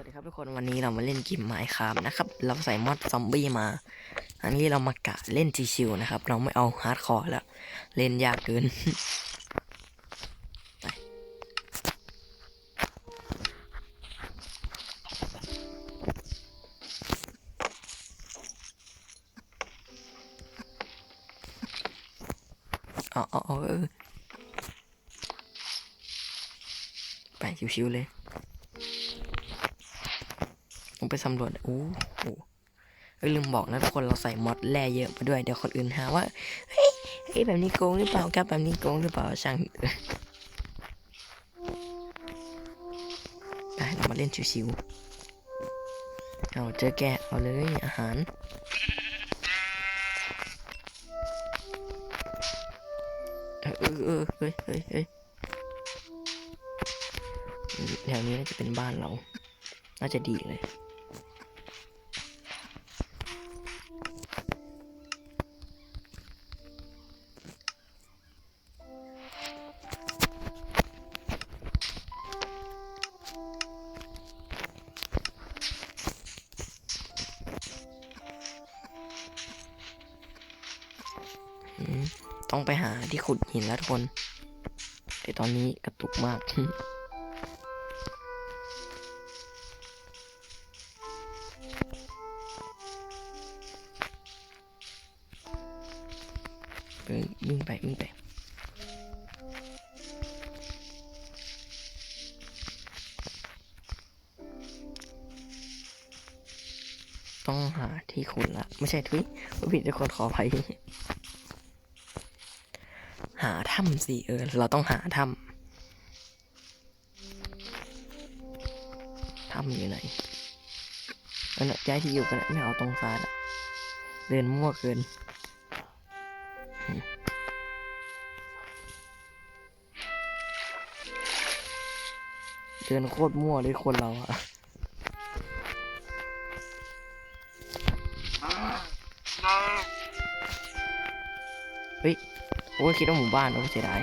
วัสดีครับทุกคนวันนี้เรามาเล่นเกมไมค์ครับนะครับ เราใส่มอดซอมบี้มา อันนี้เรามากะเล่นชิวๆนะครับ เราไม่เอาฮาร์ดคอร์แล้ว เล่นยากเกินไปเอาเอเออไปชิวๆเลย ไปสำรวจโอ้โหลืมบอกนะทุกคนเราใส่มอดแร่เยอะมาด้วยเดี๋ยวคนอื่นหาว่าเฮ้ยแบบนี้โกงหรือเปล่าครับแบบนี้โกงหรือเปล่าช่างเถอะได้เรามาเล่นชิวๆเอาเจอแกเอาเลยอาหารเออเออเออเฮ้ยเฮ้ยเฮ้ยแถวนี้น่าจะเป็นบ้านเรา น่าจะดีเลย ขุดหินแล้วทุกคนแต่ตอนนี้กระตุกมากเออวิ่งไปวิ่งไปต้องหาที่ขุดละ ไม่ใช่ทุยว่าผิดทุกคนขออภัย ถ้ำสิเออ เราต้องหาถ้ำถ้ำอยู่ไหนเออนะย้ายที่อยู่กันนะไม่เอาตรงซ้ายละเดินมั่วเกินเดินโคตรมั่วเลยคนเราอะเฮ้ย โอ้ยคิดว่าหมู่บ้านโอ้เสียดาย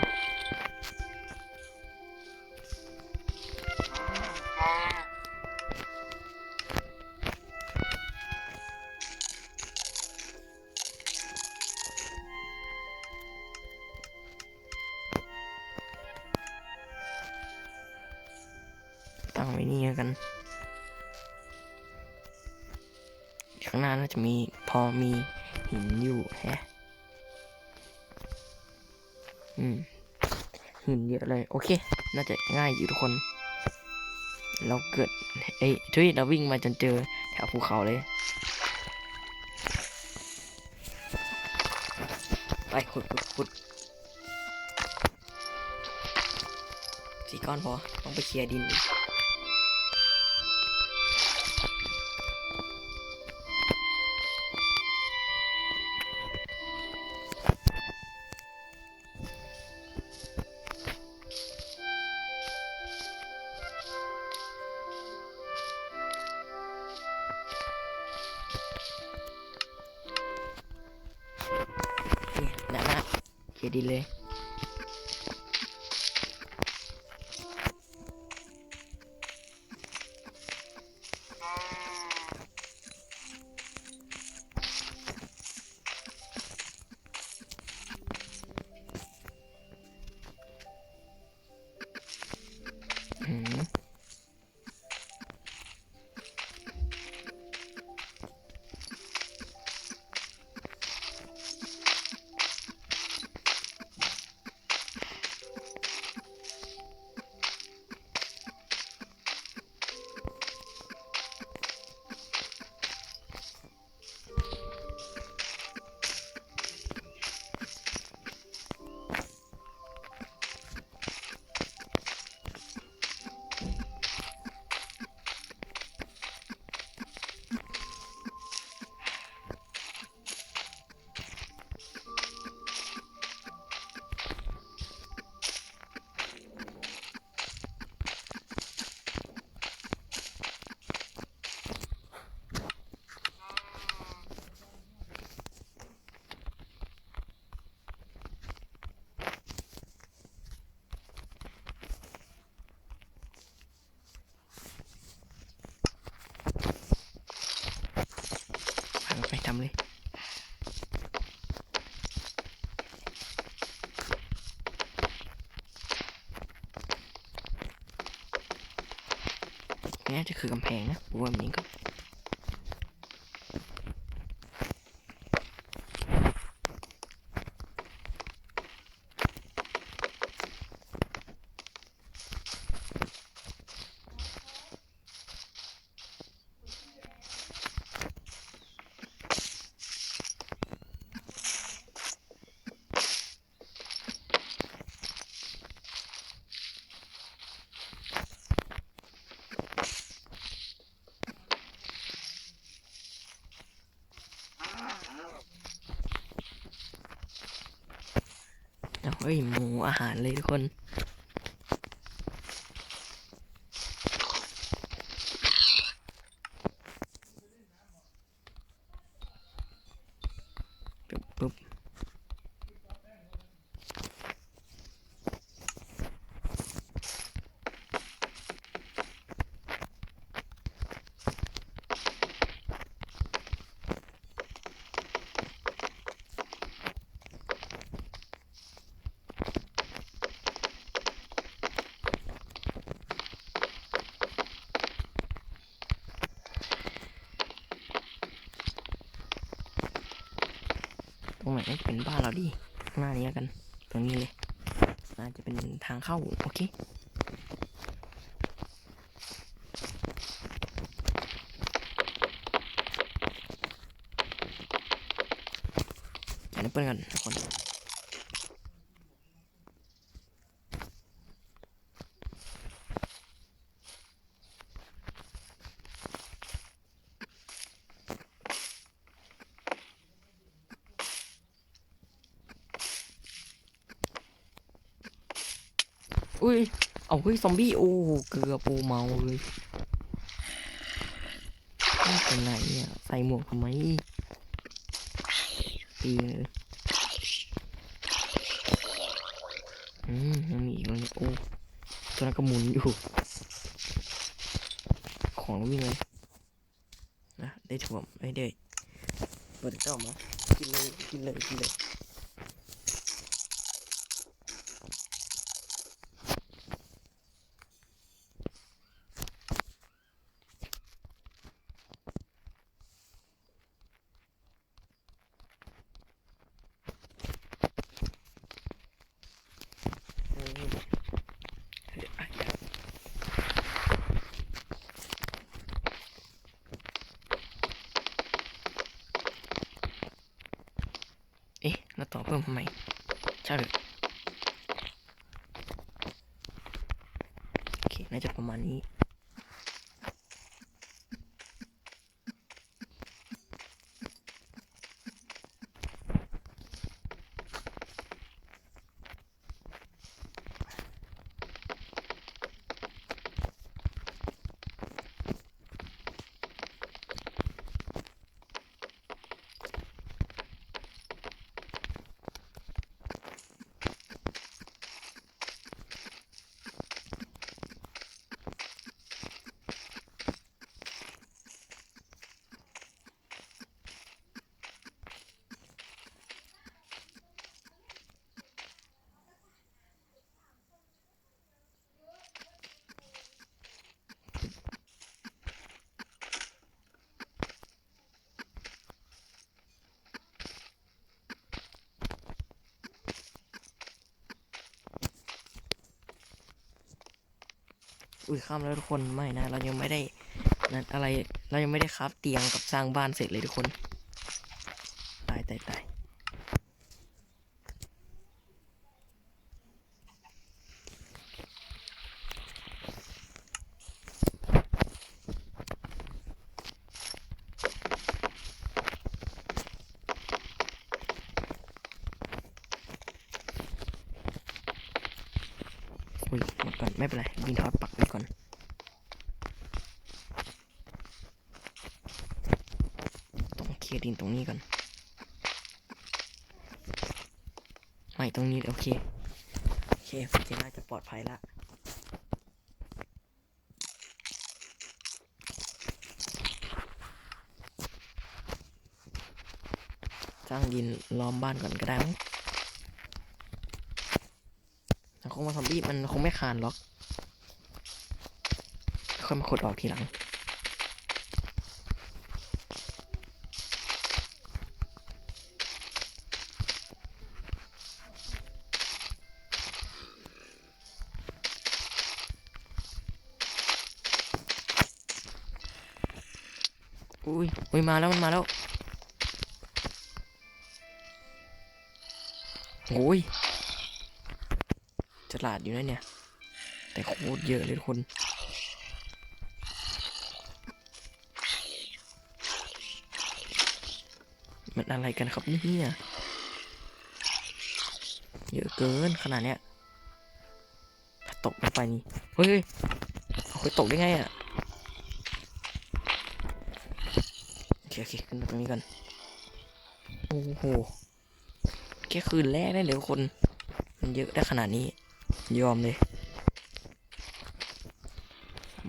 ตั้งไว้นี่แล้กันข้างหน้าน่าจะมีพอมีหินอยู่แฮะ อืมหินเยอะเลย โอเค น่าจะง่ายอยู่ทุกคน เราเกิดเอ้ยทุยเราวิ่งมาจนเจอแถวภูเขาเลย ไปขุดขุดขุดสี่ก้อนพอ ต้องไปเคลียร์ดินอีก ดีเลย เลย นี่จะคือกำแพงนะกูว่าแบบนี้ก็ ฮ้ยหมูอาหารเลยทุกคน น่าจะเป็นบ้านเราดิข้างหน้านี้แล้วกัน ตรงนี้เลย น่าจะเป็นทางเข้า โอเคจะนั่งเปิดกันทุกคน อุ้ย เอาเฮ้ยซอมบี้โอ้เกือบโอเมาเลยไม่เป็นไรอะใส่หมวกทำไมตีเลยอืมยังมีอีกแล้วเนี่ยโอ้ตัวนั้นก็หมุนอยู่ ของวิ่งเลยนะได้ถ่วมไม่ได้เปิดเจ้ามากินเลยกินเลยกินเลย เออเฮ้ยอะอย่าเอ๊ะ แล้วต่อเพิ่มทำไมใช่เลยโอเค น่าจะประมาณนี้ อุ้ยข้ามแล้วทุกคนไม่นะ เรายังไม่ได้นั่นอะไรเรายังไม่ได้ครับเตียงกับสร้างบ้านเสร็จเลยทุกคน ตายตายตายอุ้ยหมดก่อน ไม่เป็นไรดินทอดปักไว้ก่อน ต้องเคลียร์ดินตรงนี้ก่อน ไม่ตรงนี้โอเคโอเคโอเคน่าจะปลอดภัยละสร้างดินล้อมบ้านก่อนก็ได้มั้งคงมาซอมบี้มันคงไม่คานหรอกค่อยมาขุดออกทีหลัง อุ้ยมาแล้วมันมาแล้วโอ้ยฉลาดอยู่นะเนี่ย แต่โคตรเยอะเลยทุกคนมันอะไรกันครับเนี่ยเยอะเกินขนาดเนี้ยถ้าตกลงไปนี่เฮ้ยเฮ้ยเอาไปตกได้ไงอะ โอเคโอเคขึ้นตรงนี้กันโอ้โหแค่คืนแรกได้เลยทุกคน มันเยอะได้ขนาดนี้ ยอมเลย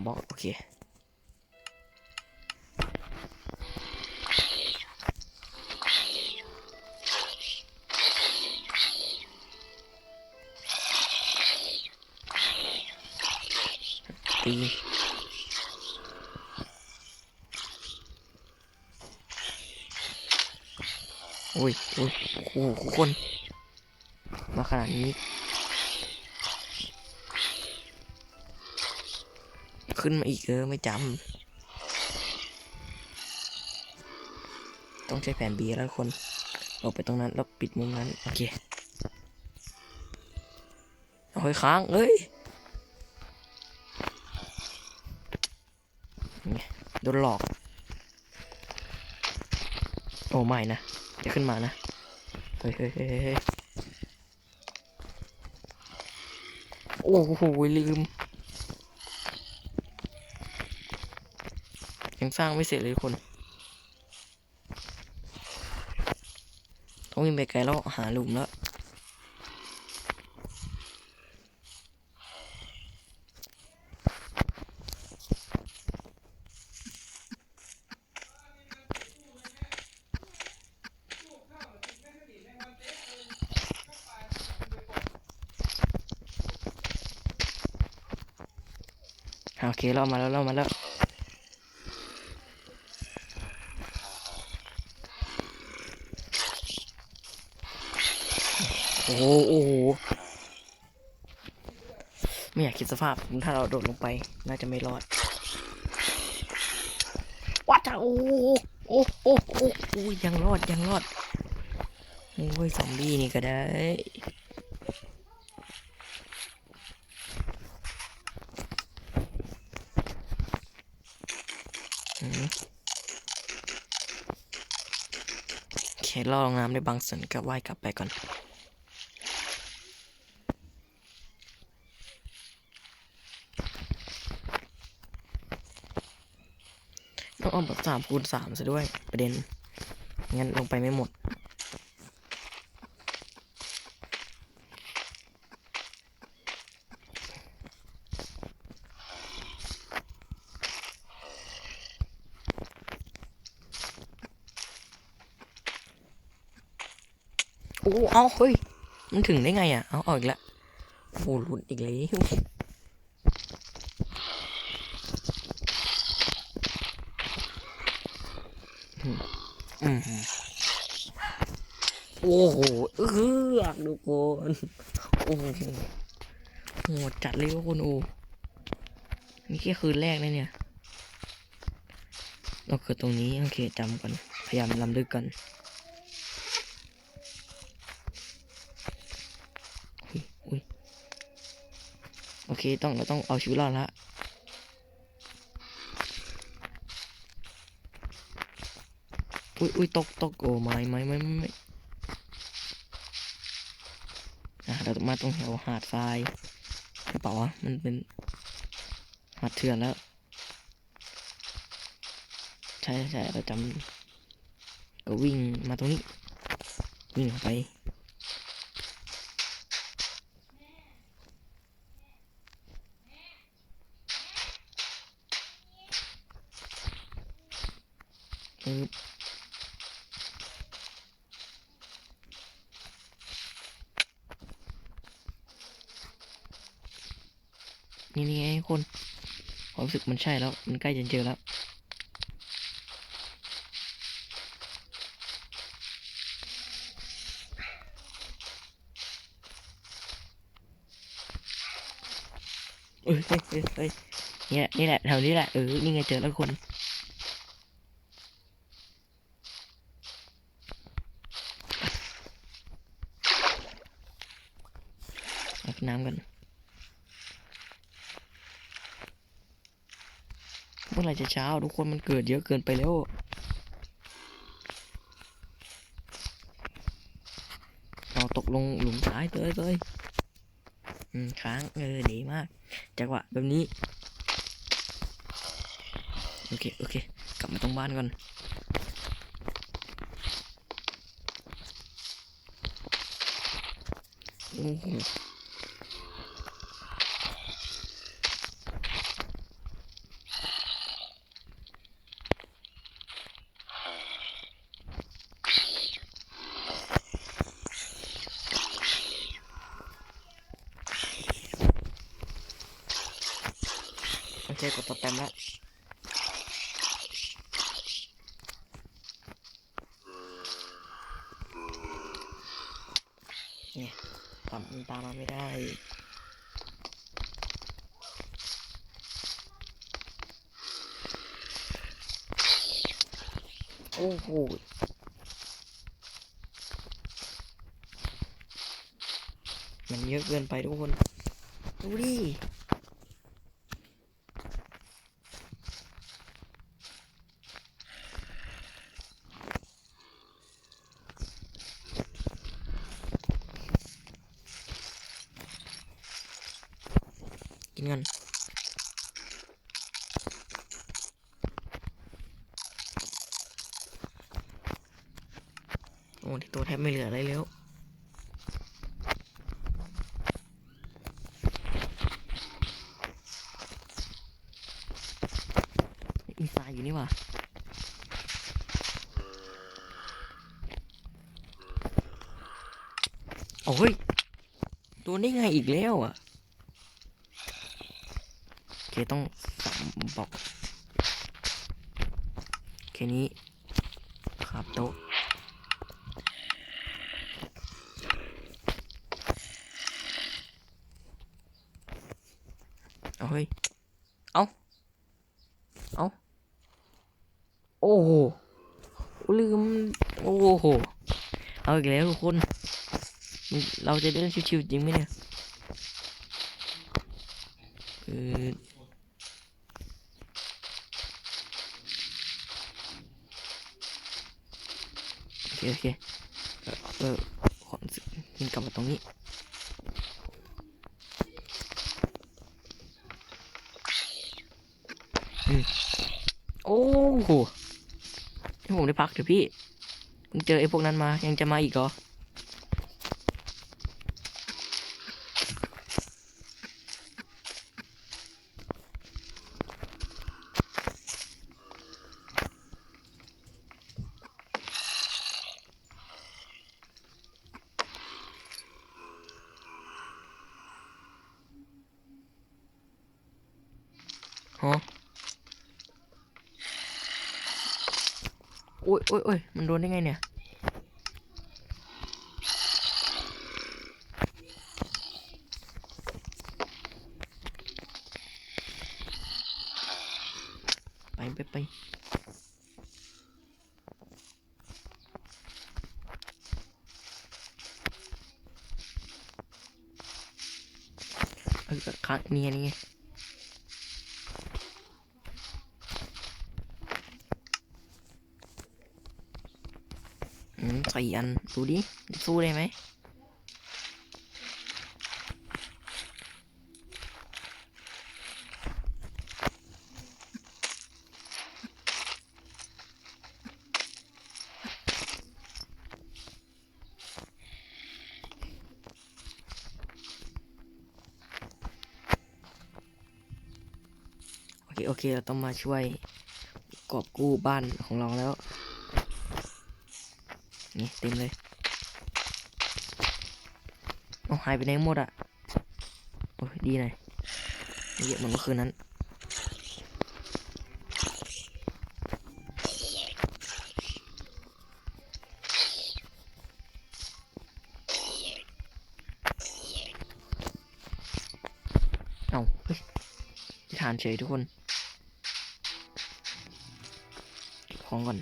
บล็อกโอเคตี โอ้ยโอ้ยโอ้โหทุกคน มาขนาดนี้ ขึ้นมาอีกเออไม่จำ ต้องใช้แผน B แล้วทุกคนออกไปตรงนั้น แล้วปิดมุมนั้น โอเคเอาให้ค้างเอ้ยโดนหลอก โอ้ไม่นะ อย่าขึ้นมานะ เฮ้ยเฮ้ยเฮ้ยโอ้โหลืม ยังสร้างไม่เสร็จเลยทุกคน ต้องวิ่งไปไกลแล้วหาหลุมแล้ว โอเคเรามาแล้วเรามาแล้วโอ้โหโอ้โหไม่อยากคิดสภาพถ้าเราโดดลงไป น่าจะไม่รอดวัดจ้ะโอ้โอ้โอ้โอ้ยยังรอดยังรอดโอ้ยซอมบี้นี่ก็ได้ โอเรอลงน้ำได้บางส่วนก็ว่ายกลับไปก่อน ต้องเอาแบบสามคูณสามซะด้วยประเด็น งั้นลงไปไม่หมด โอ้ เอาเฮ้ย มันถึงได้ไงอะ เอาออกอีกแล้วโอ้หลุดอีกแล้วโอ้โหเออทุกคนโอ้โหโหดจัดเลยทุกคนโอ้นี่แค่คืนแรกนะเนี่ย เราเกิดตรงนี้ โอเคจำก่อน พยายามลำลึกก่อน อุ๊ยอุ๊ยโอ เคต้องเราต้องเอาชีวิตรอดละอุ้ยอุ้ยตกตกโอ้ไม่ไม่ไม่ไม่ไม่อะเราต้องมาตรงแถวหาดทรายหรือเปล่าวะมันเป็นหาดเถื่อนแล้ว ใช่ใช่เราจำก็วิ่งมาตรงนี้ วิ่งไปึบนี่นี่ไงคนผมรู้สึกมันใช่แล้ว มันใกล้จะเจอแล้วเฮ้ยเฮ้ยเฮ้ยนี่แหละ นี่แหละ แถวนี้แหละ เออ นี่ไงเจอแล้วคน บน้ำกัน เมื่อไรจะเช้าทุกคนมันเกิดเยอะเกินไปแล้วเราตกลงหลุมซ้ายเตยเตยอืมค้างเออดีมาก จังหวะแบบนี้ โอเค โอเค กลับมาตรงบ้านก่อนโอ้โห โอเคกดตัวเต็มแล้วเนี่ยตามตามมาไม่ได้โอ้โหมันเยอะเกินไปทุกคน ดูดิ กินกันโอ้ที่ตัวแทบไม่เหลืออะไรแล้ว มีทรายอยู่นี่หว่า โอ้ยตัวนี้ไงอีกแล้วอะโอเคต้องสามบอกแค่นี้ครับโต๊ะเอาเฮ้ย เอาเอาโอ้โหลืม โอ้โห เอาอีกแล้วทุกคน เราจะได้เล่นชิวๆจริงไหมเนี่ยเออโอเคโอเคเออเออขอยิงกลับมาตรงนี้โอ้โหผมได้พักเถอะพี่เพิ่งเจอไอ้พวกนั้นมายังจะมาอีกเหรอ อ้ยโอ้ยโอ้ยมันโดนได้ไงเนี่ยไปไปไปเออค้างนี่ไงนี่ไง อืม สี่อัน ดูดิ สู้ได้ไหมโอเคโอเค เราต้องมาช่วยกอบกู้บ้านของเราแล้ว นี่เต็มเลยเอาหายไปไหนหมดอะโอ้ยดีหน่อยเยอะเหมือนเมื่อคืนนั้นเอาเฮ้ยที่ฐานเฉยทุกคน ของก่อน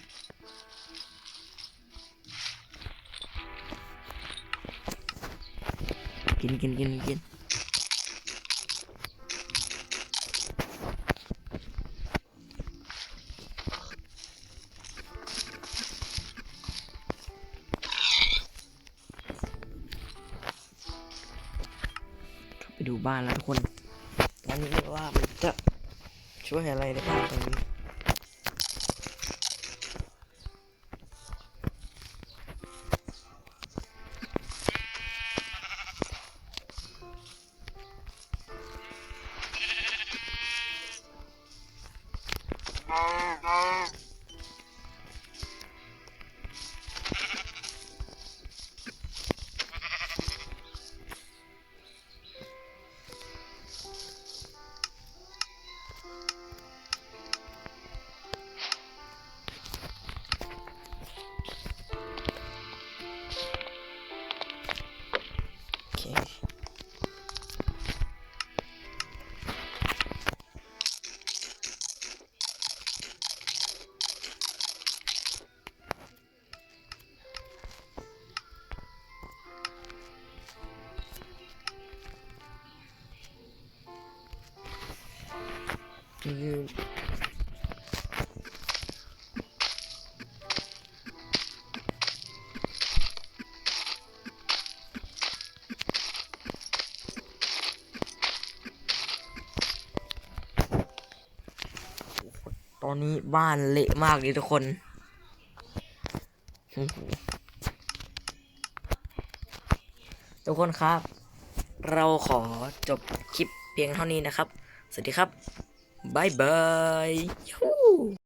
กินกินกินกินไปดูบ้านแล้วทุกคนตอนนี้ว่ามันจะช่วยอะไรได้บ้างตรงนี้ คือตอนนี้บ้านเละมากเลยทุกคนทุกคนครับ เราขอจบคลิปเพียงเท่านี้นะครับ สวัสดีครับ บ๊ายบายยู